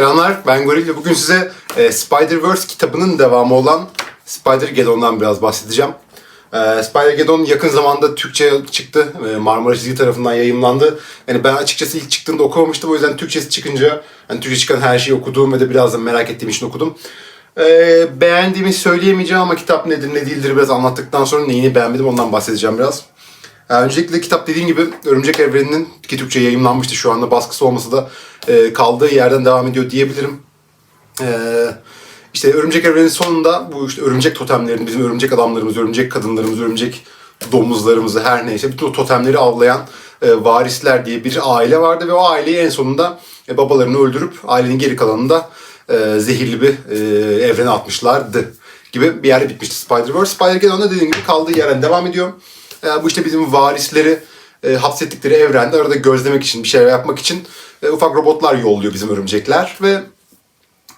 Selamlar, ben Goril bugün size e, Spider-Verse kitabının devamı olan Spider-Geddon'dan biraz bahsedeceğim. E, Spider-Geddon yakın zamanda Türkçe çıktı. E, Marmara Çizgi tarafından yayımlandı. Yani ben açıkçası ilk çıktığında okumamıştım. O yüzden Türkçesi çıkınca, yani Türkçe çıkan her şeyi okuduğum ve de biraz da merak ettiğim için okudum. E, beğendiğimi söyleyemeyeceğim ama kitap nedir ne değildir biraz anlattıktan sonra neyini beğenmedim ondan bahsedeceğim biraz. Ee, öncelikle kitap dediğim gibi Örümcek Evreni'nin ki Türkçe yayımlanmıştı şu anda baskısı olmasa da e, kaldığı yerden devam ediyor diyebilirim. Ee, işte Örümcek Evreni'nin sonunda bu işte örümcek totemlerini, bizim örümcek adamlarımız, örümcek kadınlarımız, örümcek domuzlarımızı her neyse bütün o totemleri avlayan e, varisler diye bir aile vardı ve o aileyi en sonunda e, babalarını öldürüp ailenin geri kalanını da e, zehirli bir e, evrene atmışlardı gibi bir yerde bitmişti Spider-Verse. Spider-Geddon'da dediğim gibi kaldığı yerden devam ediyor. E, bu işte bizim varisleri e, hapsettikleri evrende arada gözlemek için, bir şeyler yapmak için e, ufak robotlar yolluyor bizim örümcekler ve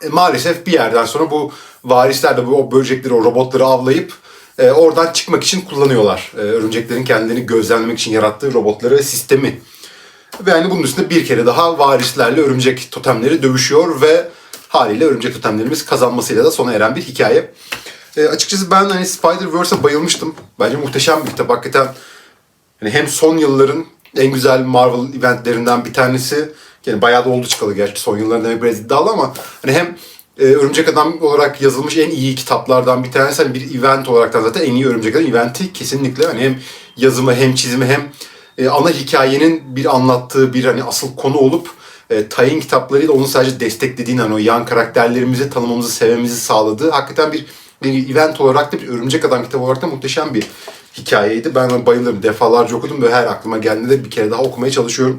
e, maalesef bir yerden sonra bu varisler de bu o böcekleri, o robotları avlayıp e, oradan çıkmak için kullanıyorlar. E, örümceklerin kendilerini gözlemlemek için yarattığı robotları sistemi. Ve yani bunun üstünde bir kere daha varislerle örümcek totemleri dövüşüyor ve haliyle örümcek totemlerimiz kazanmasıyla da sona eren bir hikaye. E, açıkçası ben hani Spider-Verse'e bayılmıştım. Bence muhteşem bir kitap. Hakikaten hani hem son yılların en güzel Marvel eventlerinden bir tanesi. Yani bayağı da oldu çıkalı gerçi son yılların biraz iddialı ama hani hem e, Örümcek Adam olarak yazılmış en iyi kitaplardan bir tanesi. Hani bir event olarak da zaten en iyi Örümcek Adam eventi kesinlikle. Hani hem yazımı hem çizimi hem e, ana hikayenin bir anlattığı bir hani asıl konu olup e, tie-in kitaplarıyla onu sadece desteklediğin hani o yan karakterlerimizi tanımamızı sevmemizi sağladığı hakikaten bir, bir event olarak da bir Örümcek Adam kitabı olarak da muhteşem bir hikayeydi. Ben bayılırım. Defalarca okudum ve her aklıma geldiğinde de bir kere daha okumaya çalışıyorum.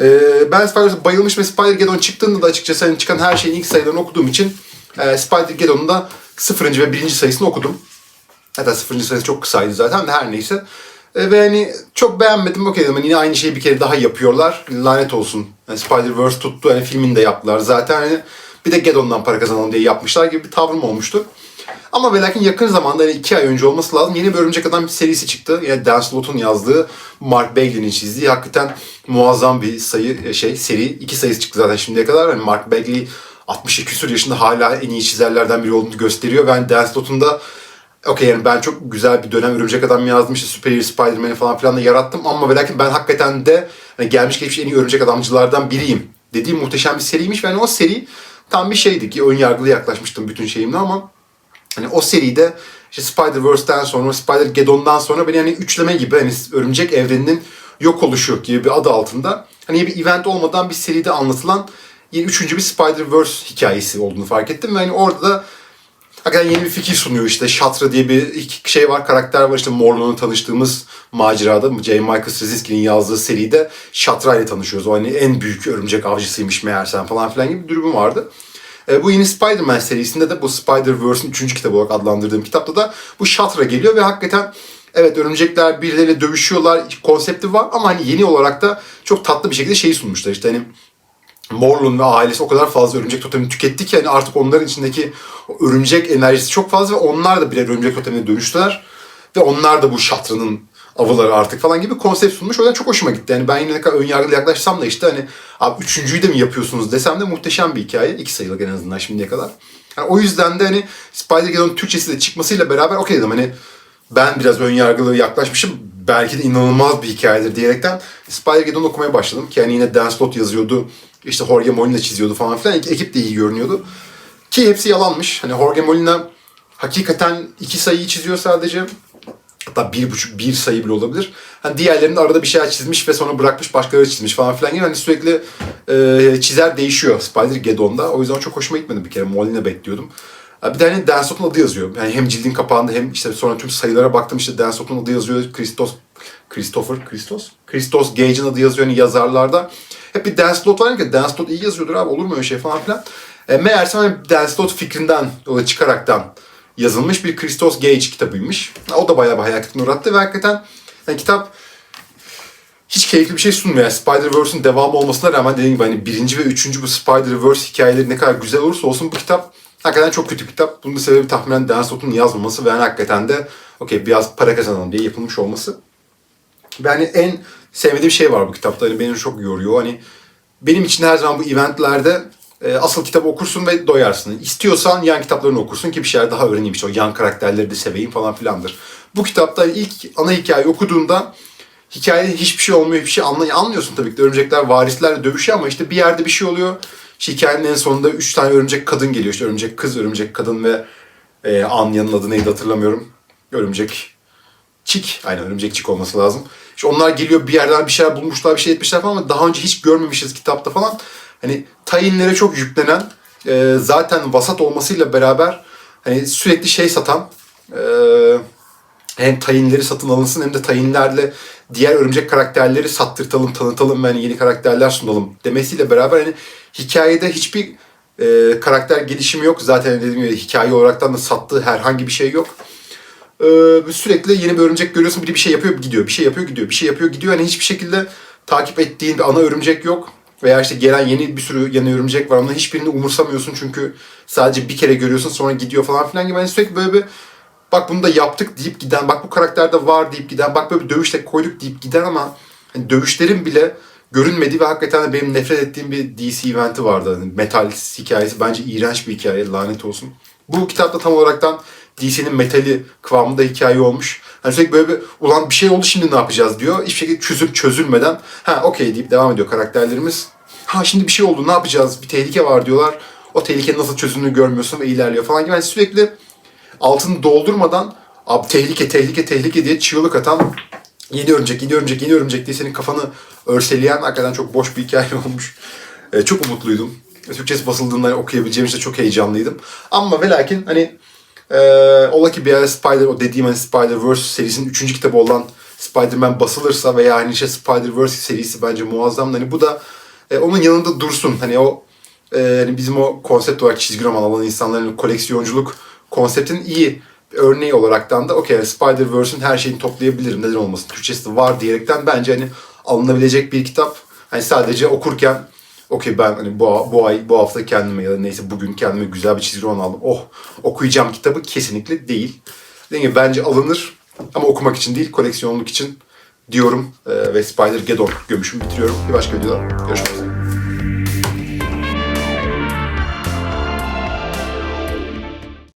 Ee, ben Spider-Verse'e bayılmış ve Spider-Geddon çıktığında da açıkçası hani çıkan her şeyin ilk sayılarını okuduğum için e, Spider-Geddon'un da 0. ve 1. sayısını okudum. Hatta 0. sayısı çok kısaydı zaten de her neyse. E, ve hani çok beğenmedim. Okey dedim hani yine aynı şeyi bir kere daha yapıyorlar. Lanet olsun. Yani Spider-Verse tuttu. Hani filmini de yaptılar. Zaten hani bir de Geddon'dan para kazanalım diye yapmışlar gibi bir tavrım olmuştu. Ama ve lakin yakın zamanda hani iki ay önce olması lazım. Yeni bir Örümcek Adam bir serisi çıktı. Yine Dan Slott'un yazdığı, Mark Bagley'nin çizdiği hakikaten muazzam bir sayı şey seri. İki sayısı çıktı zaten şimdiye kadar. Hani Mark Bagley 60 küsur yaşında hala en iyi çizerlerden biri olduğunu gösteriyor. Ben Dan Slott'un da okey yani ben çok güzel bir dönem Örümcek Adam yazdım işte Superior Spider-Man'i falan filan da yarattım ama ve lakin ben hakikaten de hani gelmiş geçmiş en iyi Örümcek Adamcılardan biriyim dediğim muhteşem bir seriymiş ve hani o seri tam bir şeydi ki ön yargılı yaklaşmıştım bütün şeyimle ama Hani o seride işte Spider-Verse'den sonra, Spider-Geddon'dan sonra beni hani üçleme gibi hani örümcek evreninin yok oluşu gibi bir adı altında hani bir event olmadan bir seride anlatılan yeni üçüncü bir Spider-Verse hikayesi olduğunu fark ettim ve hani orada da hakikaten yeni bir fikir sunuyor işte Shatra diye bir şey var karakter var işte Morlun'un tanıştığımız macerada J. Michael Straczynski'nin yazdığı seride Shatra ile tanışıyoruz. O hani en büyük örümcek avcısıymış meğersem falan filan gibi bir durumu vardı. E, bu yeni Spider-Man serisinde de bu Spider-Verse'in 3. kitabı olarak adlandırdığım kitapta da bu Shatra geliyor ve hakikaten evet örümcekler birileriyle dövüşüyorlar konsepti var ama hani yeni olarak da çok tatlı bir şekilde şeyi sunmuşlar işte hani Morlun ve ailesi o kadar fazla örümcek totemini tüketti ki hani artık onların içindeki örümcek enerjisi çok fazla ve onlar da birer örümcek totemine dönüştüler. Ve onlar da bu Shatra'nın avıları artık falan gibi konsept sunmuş. O yüzden çok hoşuma gitti. Yani ben yine ne kadar önyargılı yaklaşsam da işte hani abi üçüncüyü de mi yapıyorsunuz desem de muhteşem bir hikaye. İki sayılık en azından şimdiye kadar. Yani o yüzden de hani Spider-Geddon Türkçesi de çıkmasıyla beraber okey dedim hani ben biraz önyargılı yaklaşmışım. Belki de inanılmaz bir hikayedir diyerekten Spider-Geddon okumaya başladım. Ki yani yine Dan Slott yazıyordu. İşte Jorge Molina çiziyordu falan filan. Ekip de iyi görünüyordu. Ki hepsi yalanmış. Hani Jorge Molina hakikaten iki sayıyı çiziyor sadece. Hatta bir buçuk, bir sayı bile olabilir. Hani diğerlerinin arada bir şeyler çizmiş ve sonra bırakmış başkaları çizmiş falan filan gibi. Hani sürekli e, çizer değişiyor Spider-Geddon'da. O yüzden çok hoşuma gitmedi bir kere. Molina bekliyordum. Bir de hani Dan adı yazıyor. Yani hem cildin kapağında hem işte sonra tüm sayılara baktım işte Dan Slott'un adı yazıyor. Christos, Christopher, Christos? Christos Gage'in adı yazıyor hani yazarlarda. Hep bir Dan Slott var ki Dan Slott iyi yazıyordur abi olur mu öyle şey falan filan. E, meğerse hani Dan Slott fikrinden yola çıkaraktan yazılmış bir Christos Gage kitabıymış. O da bayağı bir hayal kırıklığına uğrattı ve hakikaten yani kitap hiç keyifli bir şey sunmuyor. Yani Spider-Verse'ün devamı olmasına rağmen dediğim gibi hani birinci ve üçüncü bu Spider-Verse hikayeleri ne kadar güzel olursa olsun bu kitap hakikaten çok kötü bir kitap. Bunun da sebebi tahminen Dan Slott'un yazmaması ve yani hakikaten de okey biraz para kazanalım diye yapılmış olması. Ve hani en sevmediğim şey var bu kitapta. Hani beni çok yoruyor. Hani benim için her zaman bu eventlerde asıl kitabı okursun ve doyarsın. İstiyorsan yan kitaplarını okursun ki bir şeyler daha öğreneyim işte o yan karakterleri de seveyim falan filandır. Bu kitapta ilk ana hikaye okuduğunda hikayede hiçbir şey olmuyor, hiçbir şey anlay anlıyorsun tabii ki de örümcekler varislerle dövüşüyor ama işte bir yerde bir şey oluyor. İşte hikayenin en sonunda üç tane örümcek kadın geliyor. İşte örümcek kız, örümcek kadın ve e, Anya'nın adı neydi hatırlamıyorum. Örümcek Çik. Aynen örümcek çik olması lazım. İşte onlar geliyor bir yerden bir şeyler bulmuşlar, bir şey etmişler falan ama daha önce hiç görmemişiz kitapta falan. Hani tayinlere çok yüklenen, e, zaten vasat olmasıyla beraber hani sürekli şey satan, e, hem tayinleri satın alınsın hem de tayinlerle diğer örümcek karakterleri sattırtalım, tanıtalım ve hani yeni karakterler sunalım demesiyle beraber hani hikayede hiçbir e, karakter gelişimi yok. Zaten dediğim gibi hikaye olaraktan da sattığı herhangi bir şey yok. Ee, sürekli yeni bir örümcek görüyorsun. Biri bir şey yapıyor gidiyor. Bir şey yapıyor gidiyor. Bir şey yapıyor gidiyor. Hani hiçbir şekilde takip ettiğin bir ana örümcek yok. Veya işte gelen yeni bir sürü yeni örümcek var. Onların hiçbirini umursamıyorsun çünkü sadece bir kere görüyorsun sonra gidiyor falan filan gibi. Hani sürekli böyle bir bak bunu da yaptık deyip giden, bak bu karakterde var deyip giden, bak böyle bir dövüşte koyduk deyip giden ama hani dövüşlerin bile görünmediği ve hakikaten de benim nefret ettiğim bir DC eventi vardı. Hani Metal hikayesi bence iğrenç bir hikaye lanet olsun. Bu kitapta tam olaraktan DC'nin metali kıvamında hikaye olmuş. Hani sürekli böyle bir ulan bir şey oldu şimdi ne yapacağız diyor. Hiçbir şekilde çözüp çözülmeden ha okey deyip devam ediyor karakterlerimiz. Ha şimdi bir şey oldu ne yapacağız bir tehlike var diyorlar. O tehlikenin nasıl çözüldüğünü görmüyorsun ve ilerliyor falan gibi. Yani sürekli altını doldurmadan abi tehlike tehlike tehlike diye çığlık atan yeni örümcek yeni örümcek yeni örümcek diye senin kafanı örseleyen hakikaten çok boş bir hikaye olmuş. Ee, çok umutluydum. Türkçesi basıldığında hani okuyabileceğim işte çok heyecanlıydım. Ama ve lakin hani ee, ola ki bir ara Spider, o dediğim hani Spider-Verse serisinin 3. kitabı olan Spider-Man basılırsa veya hani işte Spider-Verse serisi bence muazzam. Hani bu da e, onun yanında dursun. Hani o e, hani bizim o konsept olarak çizgi roman alan insanların koleksiyonculuk konseptinin iyi örneği olaraktan da okey Spider-Verse'ün her şeyini toplayabilirim neden olmasın. Türkçesi de var diyerekten bence hani alınabilecek bir kitap. Hani sadece okurken okey ben hani bu, bu ay bu hafta kendime ya da neyse bugün kendime güzel bir çizgi roman aldım. Oh okuyacağım kitabı kesinlikle değil. Dediğim gibi bence alınır ama okumak için değil koleksiyonluk için diyorum. Ee, ve Spider-Geddon gömüşümü bitiriyorum. Bir başka videoda görüşmek üzere.